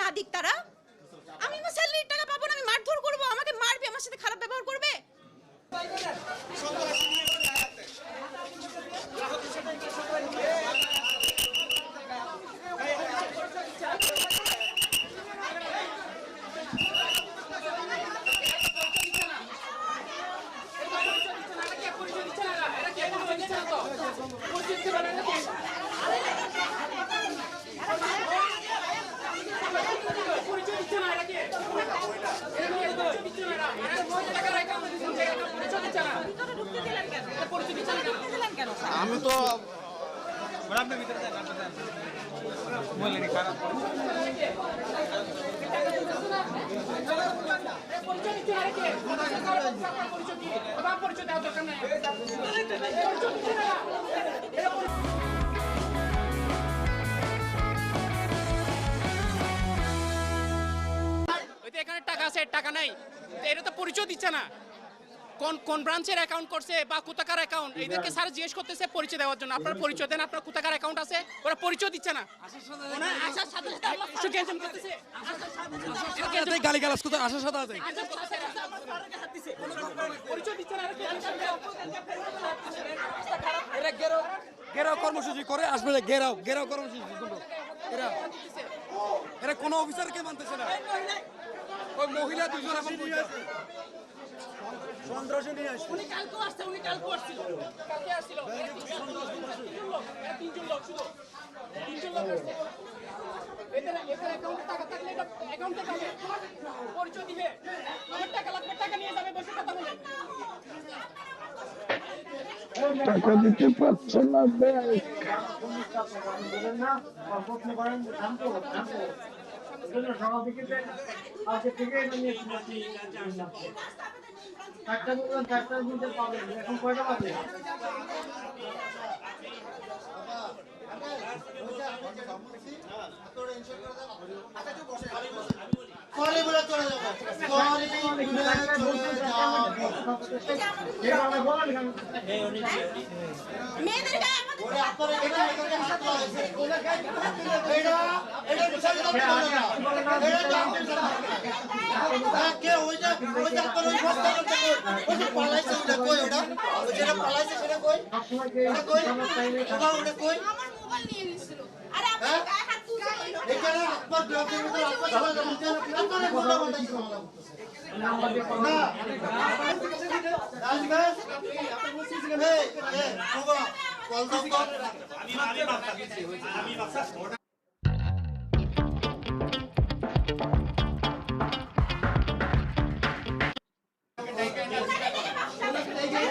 না দিক তারা? আমি আমার স্যালারির টাকা পাবো না, আমি মারধর করব। আমাকে মারবে, আমার সাথে খারাপ ব্যবহার করবে? আমি তো এখানে টাকা আছে টাকা নাই। এটা তো পরিচয় দিচ্ছে না। কোন কোন ব্রাঞ্চের অ্যাকাউন্ট করছে বা কোথাকার অ্যাকাউন্ট এদেরকে স্যার জিজ্ঞেস করতেছে পরিচয় দেওয়ার জন্য। আপনার পরিচয় দেন আপনার কোথাকার অ্যাকাউন্ট আছে? ওরা পরিচয় দিচ্ছে না। আসার সাথে গালি গালাজ কোথায় আসার সাথে আছে। এরা গেরাও গেরাও কর্মসূচি করে আসবে গেরাও গেরাও কর্মসূচি। এরা এরা কোনো অফিসারকে মানতেছে না। ওই মহিলা দুজন এখন উনি কালকেও আসছে উনি কালকেও আসছিল। কালকে আসছিল। এরা তিনজন লোক, এরা তিনজন লোক শুধু। তিনজন লোক আসছে। এদের এদের অ্যাকাউন্টে টাকা থাকলে এটা অ্যাকাউন্টে যাবে। পরিচয় দিবে। আমার টাকা লাগবে টাকা নিয়ে যাবে বসে কথা বলে টাকা দিতে পারছে না ব্যাংক? সরি বলে চলে যাব সরি চলে যাব? মেয়েদের না না হ্যাঁ? এখানে আপনার গ্রামের ভিতরে আপনার সবাই জানতে আপনারা কোনটা বানাইছে মামলা করতেছে নাম্বার দিয়ে কল না রাজগাছ এই এই কল দাও তো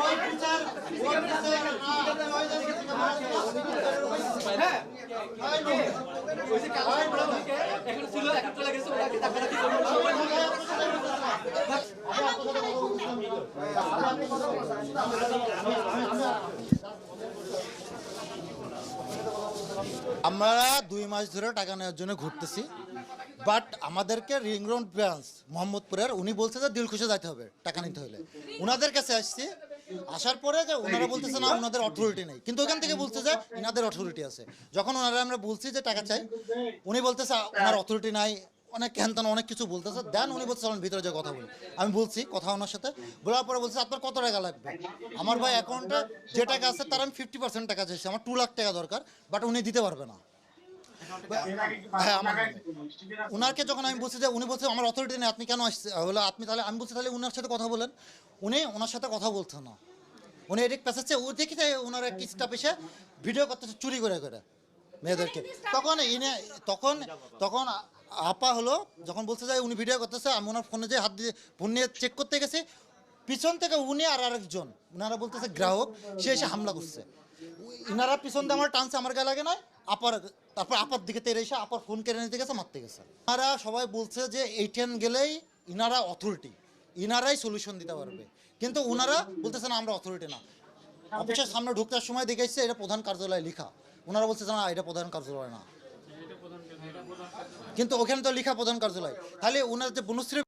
ওই বিচার ওই বিচার না ওই জায়গা থেকে মার হ্যাঁ ওই নো ওই যে কাজ এখন ছিল এখন চলে গেছে ওটাকে টাকা দিতে আমরা দুই মাস ধরে টাকা নেওয়ার জন্য ঘুরতেছি। বাট আমাদেরকে রিং রোড ব্রাঞ্চ মোহাম্মদপুরের, উনি বলছে যে দিলখুশে যাইতে হবে, টাকা নিতে হলে ওনাদের কাছে আসছি, আসার পরে যে ওনারা বলতেছে, না ওনাদের অথরিটি নেই। কিন্তু ওখান থেকে বলছে যে ইনাদের অথরিটি আছে। যখন ওনারা আমরা বলছি যে টাকা চাই, উনি বলতেছে ওনার অথরিটি নাই। অনেক হ্যান অনেক কিছু বলতেছে। দেন উনি বলছে, চলেন, ভিতরে যে কথা বলি। আমি বলছি, কথা ওনার সাথে। বলার পরে বলছে, আপনার কত টাকা লাগবে? আমার ভাই অ্যাকাউন্টে যে টাকা আছে, তার আমি ফিফটি পার্সেন্ট টাকা চাইছি। আমার টু লাখ টাকা দরকার বাট উনি দিতে পারবে না। হ্যাঁ উনারকে যখন আমি বলছি যে, উনি বলছে, আমার অথরিটি নেই, আপনি কেন আসছে? হলো আপনি তাহলে আমি বলছি, তাহলে উনার সাথে কথা বলেন। উনি ওনার সাথে কথা বলছে না। উনি এদিক পেঁচাচ্ছে ও দেখি যে ওনার এক স্টাফ এসে ভিডিও করতেছে, চুরি করে করে। মেয়েদেরকে। তখন ইনে তখন তখন আপা হলো, যখন বলছে যে উনি ভিডিও করতেছে, আমি ওনার ফোনে যে হাত দিয়ে ফোন নিয়ে চেক করতে গেছি, পিছন থেকে উনি আর আরেকজন, উনারা বলতেছে গ্রাহক, সে এসে হামলা করছে। ইনারা পিছন দিয়ে আমার টানছে, আমার গায়ে লাগে না আপার, তারপর আপার দিকে তেরে এসে আপার ফোন কেড়ে নিতে গেছে, মারতে গেছে। ইনারা সবাই বলছে যে এইটেন গেলেই ইনারা অথরিটি ইনারাই সলিউশন দিতে পারবে। কিন্তু ওনারা বলতেছে না, আমরা অথরিটি না। অফিসের সামনে ঢুকতে সময় দেখেছে এটা প্রধান কার্যালয় লেখা। ওনারা বলছে না, এটা প্রধান কার্যালয় না। কিন্তু ওখানে তো লেখা প্রধান কার্যালয়। তাহলে ওনার যে বনশ্রী